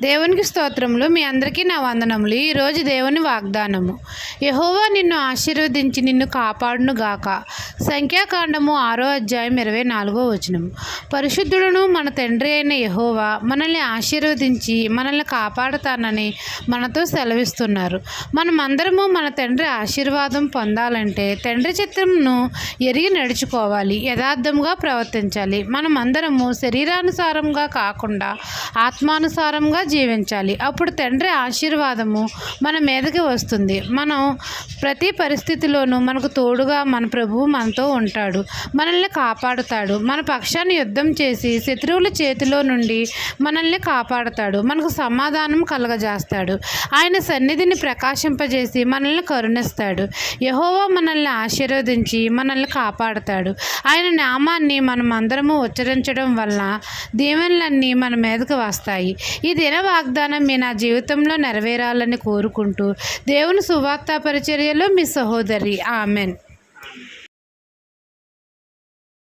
దేవునికి స్తోత్రములు. మీ అందరికీ నా వందనములు. ఈరోజు దేవుని వాగ్దానము. యహోవా నిన్ను ఆశీర్వదించి నిన్ను కాపాడును గాక. సంఖ్యాకాండము ఆరో అధ్యాయం ఇరవై నాలుగో వచనము. పరిశుద్ధుడును మన తండ్రి అయిన యహోవా మనల్ని ఆశీర్వదించి మనల్ని కాపాడుతానని మనతో సెలవిస్తున్నారు. మనమందరము మన తండ్రి ఆశీర్వాదం పొందాలంటే తండ్రి చిత్రంను ఎరిగి నడుచుకోవాలి. యథార్థంగా ప్రవర్తించాలి. మనమందరము శరీరానుసారంగా కాకుండా ఆత్మానుసారంగా జీవించాలి. అప్పుడు తండ్రి ఆశీర్వాదము మన మీదకి వస్తుంది. మనం ప్రతి పరిస్థితిలోనూ మనకు తోడుగా మన ప్రభువు మనతో ఉంటాడు. మనల్ని కాపాడుతాడు. మన పక్షాన్ని యుద్ధం చేసి శత్రువుల చేతిలో నుండి మనల్ని కాపాడుతాడు. మనకు సమాధానం కలగజేస్తాడు. ఆయన సన్నిధిని ప్రకాశింపజేసి మనల్ని కరుణిస్తాడు. యహోవా మనల్ని ఆశీర్వదించి మనల్ని కాపాడుతాడు. ఆయన నామాన్ని మనం అందరము ఉచ్చరించడం వలన దీవెనలన్నీ మన మీదకు వస్తాయి. ఈ దిన వాగ్దానం మీ నా జీవితంలో నెరవేరాలని కోరుకుంటూ దేవుని సువార్త పరిచర్యలో మీ సహోదరి. ఆమెన్.